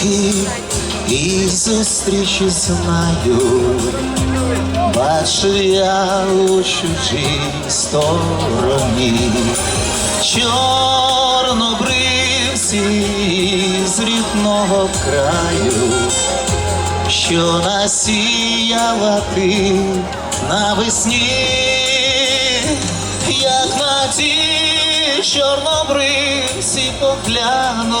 ці зустрічі знаю, бачив я у чужій стороні, чорнобривці з рідного краю, що насіяла ти навесні, як на ті чорнобривці погляну.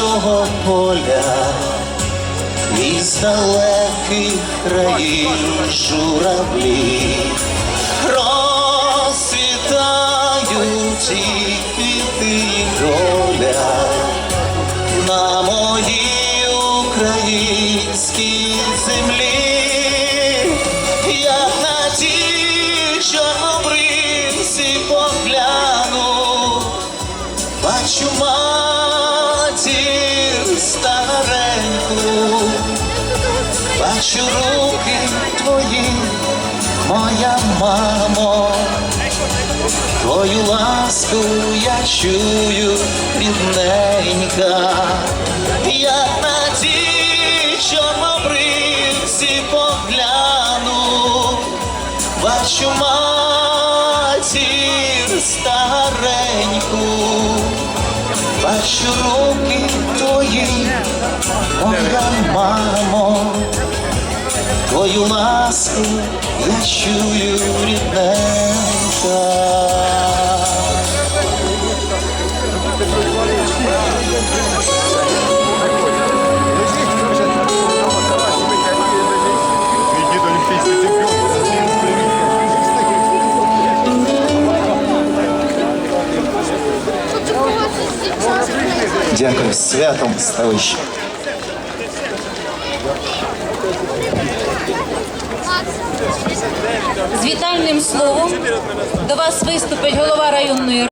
Нашого поля, із далеких країн журавлі, розцвітають і квіти доля на моїй українській землі, як на ті бачу руки твої, моя мамо. Твою ласку я чую, рідненька, як на ті чорнобривці погляну, бачу матір стареньку, бачу руки твої, моя мамо, твою ласку я чую, рідненька. Дякую, святом ставище. З вітальним словом до вас виступить голова районної